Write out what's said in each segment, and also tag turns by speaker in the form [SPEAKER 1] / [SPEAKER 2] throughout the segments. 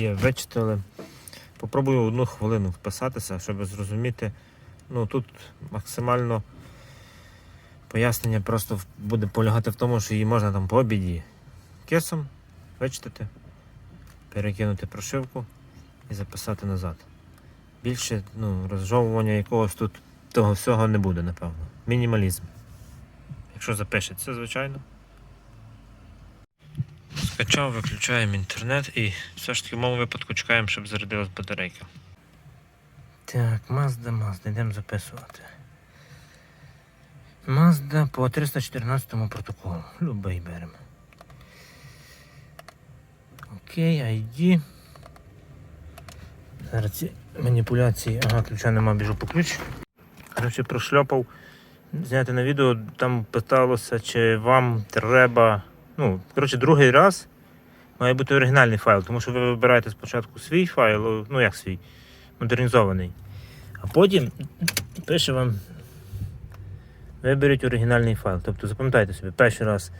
[SPEAKER 1] є, вичитали. Попробую одну хвилину вписатися, щоб зрозуміти. Ну тут максимально пояснення просто буде полягати в тому, що її можна там по обіді кисом вичитати, перекинути прошивку і записати назад. Більше ну, розжовування якогось тут того всього не буде, напевно. Мінімалізм. Якщо запишеться, звичайно. Скачав, виключаємо інтернет і все ж таки в моєму випадку чекаємо, щоб зарядилась батарейка. Так, Mazda, Mazda, йдемо записувати. Mazda по 314 протоколу. Любий беремо. Окей, ID. Зараз ці маніпуляції. Ага, ключа нема, біжу по ключ. Коротше, прошльопав. Зняти на відео, там питалося, чи вам треба. Ну, коротше, другий раз має бути оригінальний файл, тому що ви вибираєте спочатку свій файл, ну як свій, модернізований. А потім пише вам. Виберіть оригінальний файл. Тобто запам'ятайте собі, перший раз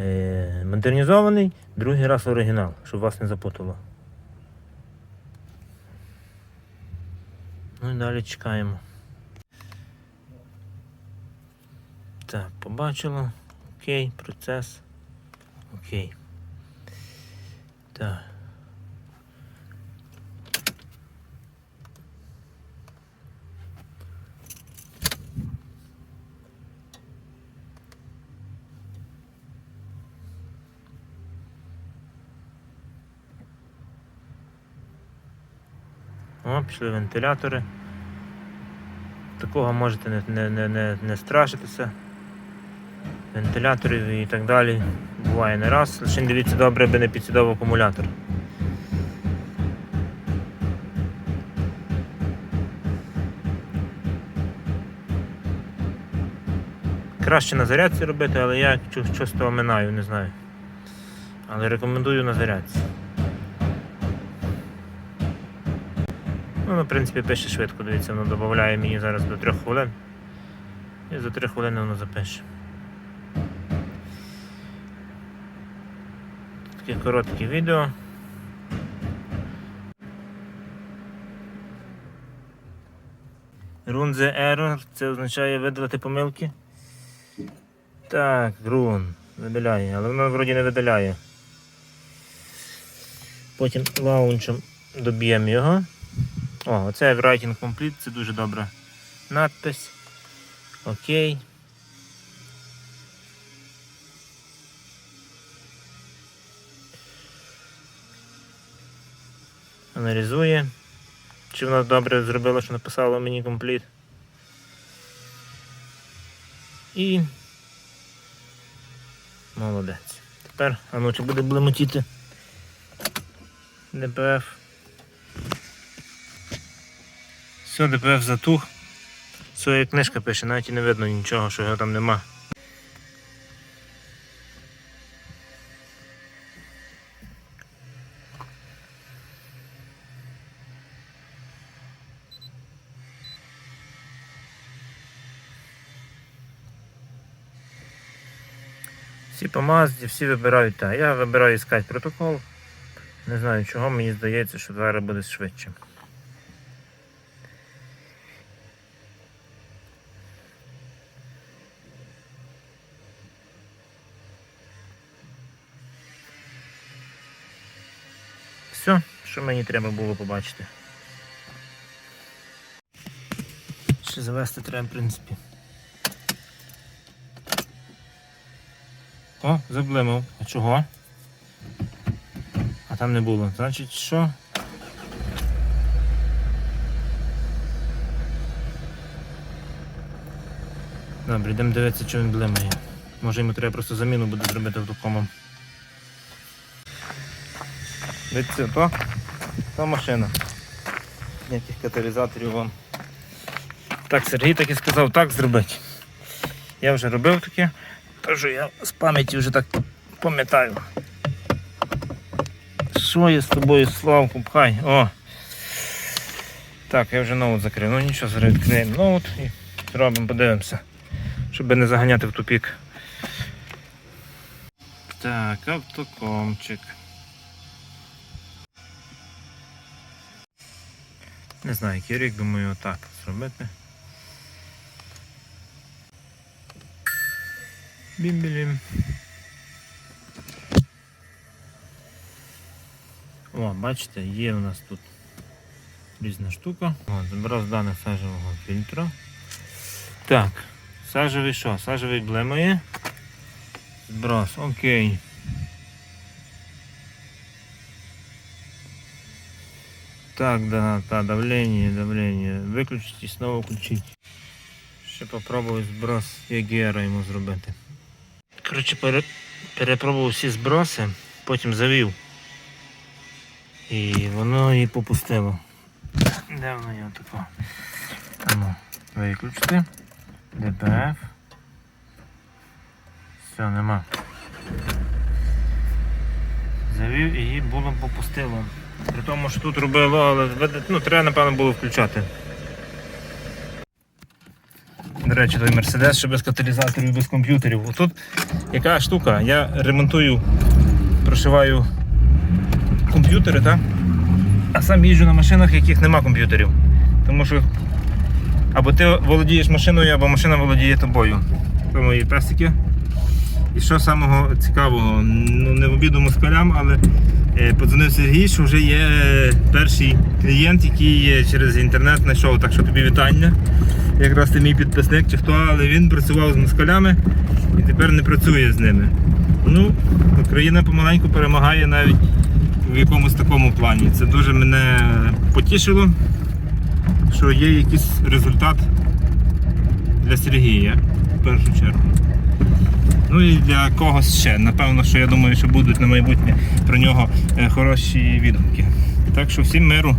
[SPEAKER 1] е, модернізований, другий раз оригінал, щоб вас не запутало. Ну і далі чекаємо. Так, побачило. Окей, процес. Окей. Так. О, пішли вентилятори. Такого можете не, не, не, не, страшитися. Вентиляторів і так далі. Буває не раз. Лише дивіться добре, аби не підсідав акумулятор. Краще на зарядці робити, але я чу- часто оминаю, не знаю. Але рекомендую на зарядці. Ну, на принципі, пише швидко, дивіться, воно додає мені зараз до 3 хвилин. І за 3 хвилини воно запише. Таке коротке відео. The error, це означає видалити помилки. Так, run, видаляє, але воно вроді не видаляє. Потім лаунчем доб'ємо його. О, оце Writing Complete, це дуже добра надпись. Окей. Аналізує. Чи вона добре зробила, що написала мені компліт. І. Молодець. Тепер, а ну чи буде блемотіти ДПФ. Все, ДПФ затух. Своя книжка пише, навіть і не видно нічого, що його там нема. Всі по Мазді, всі вибирають так. Я вибираю іскати протокол. Не знаю чого, мені здається, що зараз буде швидше. Все, що мені треба було побачити. Ще завести треба, в принципі. О, заблимав. А чого? А там не було. Значить, що? Добре, йдемо дивитися, що він блимає. Може йому треба просто заміну буде зробити в такому. Дивіться, то, то машина. Ніяких каталізаторів вам. Так, Сергій так і сказав, так зробити. Я вже робив таке, тож я з пам'яті вже так пам'ятаю. Що я з тобою, Славку, пхай? О! Так, я вже ноут закрив. Ну нічого, зараз відкриємо ноут і зробимо, подивимося, щоб не заганяти в тупік. Так, автокомчик. Не знаю, який рік, думаю, так зробити. Бім-білім. О, бачите, є у нас тут різна штука. О, даних сажевого фільтра. Так, сажевий що? Сажевий блемає. Зброс, окей. Так, да, да, давление, давление. Виключить і знову включить. Ще попробую зброс Єгера йому зробити. Коротше, пере, перепробував всі зброси, потім завів. І воно її попустило. Де воно його тако? Ну, виключити. ДПФ. Все, нема. Завів і її було попустило. При тому, що тут робило, але ну, треба, напевно, було включати. До речі, той Мерседес, що без каталізаторів, без комп'ютерів. Тут яка штука, я ремонтую, прошиваю комп'ютери, так? а сам їжджу на машинах, яких нема комп'ютерів. Тому що або ти володієш машиною, або машина володіє тобою. Це мої песики. І що самого цікавого, ну не в обіду москалям, але е, подзвонив Сергій, що вже є перший клієнт, який через інтернет знайшов, так що тобі вітання. Якраз ти мій підписник чи хто, але він працював з москалями і тепер не працює з ними. Ну, Україна помаленьку перемагає навіть в якомусь такому плані. Це дуже мене потішило, що є якийсь результат для Сергія в першу чергу. Ну і для когось ще. Напевно, що я думаю, що будуть на майбутнє про нього е, хороші відгуки. Так що всім миру.